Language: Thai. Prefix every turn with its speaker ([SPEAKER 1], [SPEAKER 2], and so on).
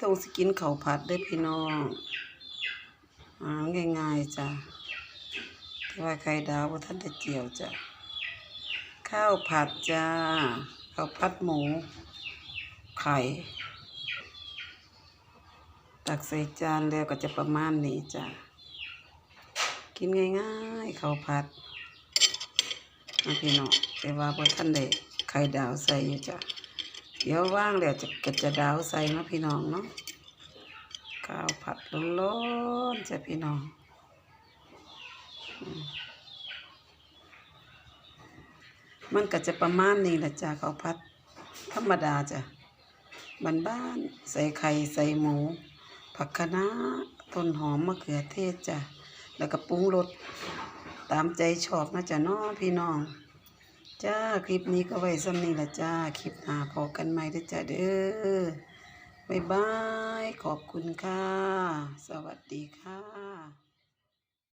[SPEAKER 1] ทงสกินเขาผัดด้อพี่น้องอาง่ายๆจ้ะแต่ว่าไข่ดาวบ่ทันได้เจียวจ้ะข้าวผัดจ้าข้าวผัดหมู ไข่ ตักใส่จานแล้วก็จะประมาณนี้จ้ะกินง่ายๆข้าวผัดพี่น้องแต่ว่าบ่ทันได้ไข่ดาวใส่อยู่จ้ะ เดี๋ยวว่างแล้วจะก็จะดาวใส่เนาะพี่น้องเนาะข้าวผัดร้อนๆจะพี่น้องมันก็จะประมาณนี้แหละจ้ะข้าวผัดธรรมดาจ้ะบ้านๆใส่ไข่ใส่หมู ผักคะน้าต้นหอมมะเขือเทศจ้ะแล้วก็ปรุงรสตามใจชอบนะจ้ะเนาะพี่น้อง จ้า คลิปนี้ก็ไว้ซ้ำนี้ละจ้า คลิปหน้าพอกันใหม่เด้อจ้าเด้อบ๊ายบาย ขอบคุณค่ะ สวัสดีค่ะ